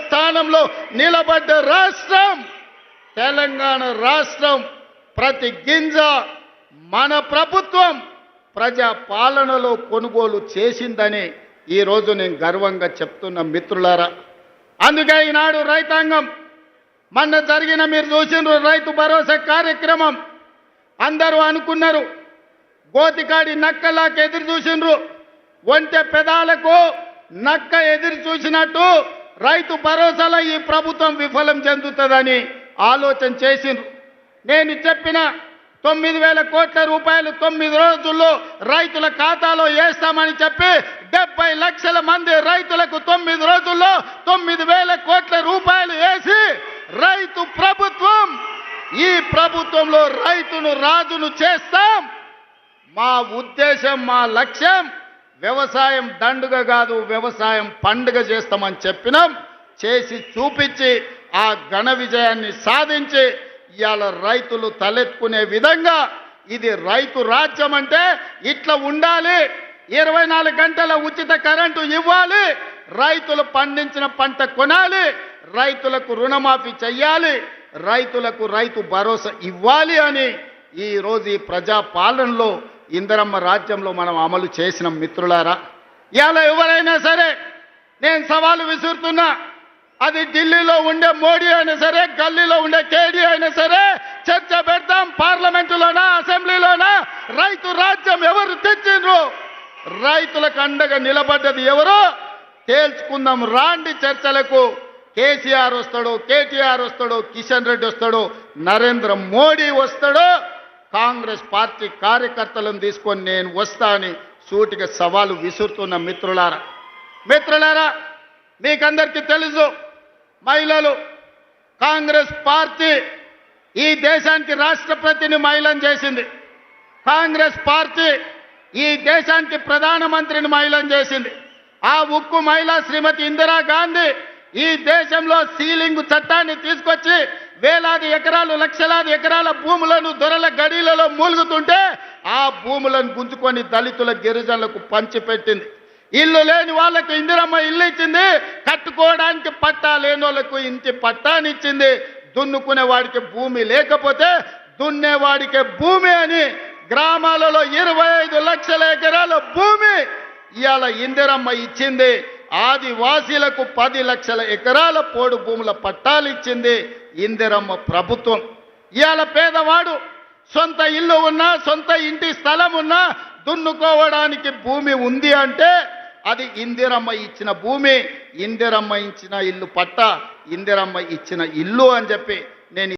స్థానంలో నిలబడ్డ రాష్ట్రం తెలంగాణ రాష్ట్రం ప్రతి గింజ మన ప్రభుత్వం ప్రజా పాలనలో కొనుగోలు చేసిందని ఈరోజు నేను గర్వంగా చెప్తున్న మిత్రులారా. అందుకే ఈనాడు రైతాంగం మొన్న జరిగిన మీరు చూసిండ్రు రైతు భరోసా కార్యక్రమం. అందరూ అనుకున్నారు గోతికాడి నక్కలాకి ఎదురు చూసిండ్రు ఒంటె పెదాలకు నక్క ఎదురు చూసినట్టు రైతు భరోసాలో ఈ ప్రభుత్వం విఫలం చెందుతుందని ఆలోచన చేసిండ్రు. నేను చెప్పిన తొమ్మిది వేల కోట్ల రూపాయలు తొమ్మిది రోజుల్లో రైతుల ఖాతాలో వేస్తామని చెప్పి డెబ్బై లక్షల మంది రైతులకు తొమ్మిది రోజుల్లో తొమ్మిది వేల కోట్ల రూపాయలు వేసి రైతు ప్రభుత్వం ఈ ప్రభుత్వంలో రైతును రాజును చేస్తాం. మా ఉద్దేశం మా లక్ష్యం వ్యవసాయం దండుగ కాదు వ్యవసాయం పండుగ చేస్తామని చెప్పినాం చేసి చూపించి ఆ ఘన విజయాన్ని సాధించి ఇవాళ రైతులు తలెత్తుకునే విధంగా ఇది రైతు రాజ్యం అంటే ఇట్లా ఉండాలి. ఇరవై నాలుగు గంటల ఉచిత కరెంటు ఇవ్వాలి. రైతులు పండించిన పంట కొనాలి. రైతులకు రుణమాఫీ చెయ్యాలి. రైతులకు రైతు భరోసా ఇవ్వాలి అని ఈరోజు ఈ ప్రజా పాలనలో ఇందరమ్మ రాజ్యంలో మనం అమలు చేసిన మిత్రులారా. ఇవాళ ఎవరైనా సరే నేను సవాలు విసురుతున్నా. అది ఢిల్లీలో ఉండే మోడీ అయినా సరే గల్లీలో ఉండే కేడీ అయినా సరే చర్చ పెడతాం పార్లమెంటులోనా అసెంబ్లీలోనా? రైతు రాజ్యం ఎవరు తెచ్చిండ్రు? రైతులకు అండగా నిలబడ్డది ఎవరో? తేల్చుకుందాం రాండి చర్చలకు. కేసీఆర్ వస్తాడు కేటీఆర్ వస్తాడు కిషన్ రెడ్డి వస్తాడు నరేంద్ర మోడీ వస్తాడు కాంగ్రెస్ పార్టీ కార్యకర్తలను తీసుకొని నేను వస్తా అని సూటిగా సవాలు విసురుతున్న మిత్రులారా. మిత్రులారా మీకందరికీ తెలుసు మహిళలు కాంగ్రెస్ పార్టీ ఈ దేశానికి రాష్ట్రపతిని మహిళను చేసింది. కాంగ్రెస్ పార్టీ ఈ దేశానికి ప్రధానమంత్రిని మహిళను చేసింది. ఆ ఉక్కు మహిళ శ్రీమతి ఇందిరాగాంధీ ఈ దేశంలో సీలింగ్ చట్టాన్ని తీసుకొచ్చి వేలాది ఎకరాలు లక్షలాది ఎకరాల భూములను దొరల గడిలలో మూలుగుతుంటే ఆ భూములను గుంజుకొని దళితుల గిరిజనులకు పంచిపెట్టింది. ఇల్లు లేని వాళ్ళకు ఇందిరమ్మ ఇల్లు ఇచ్చింది. కట్టుకోవడానికి పట్టా లేని వాళ్ళకు ఇంటి పట్టానిచ్చింది దున్నుకునే వాడికి భూమి లేకపోతే దున్నేవాడికి భూమి అని గ్రామాలలో ఇరవై ఐదు లక్షల ఎకరాల భూమి ఇవాళ ఇందిరమ్మ ఇచ్చింది. ఆదివాసీలకు పది లక్షల ఎకరాల పోడు భూముల పట్టాలు ఇచ్చింది ఇందిరమ్మ ప్రభుత్వం. ఇవాళ పేదవాడు సొంత ఇల్లు ఉన్నా సొంత ఇంటి స్థలం ఉన్నా దున్నుకోవడానికి భూమి ఉంది అంటే అది ఇందిరమ్మ ఇచ్చిన భూమి. ఇందిరమ్మ ఇచ్చిన ఇల్లు పట్ట ఇందిరమ్మ ఇచ్చిన ఇల్లు అని చెప్పి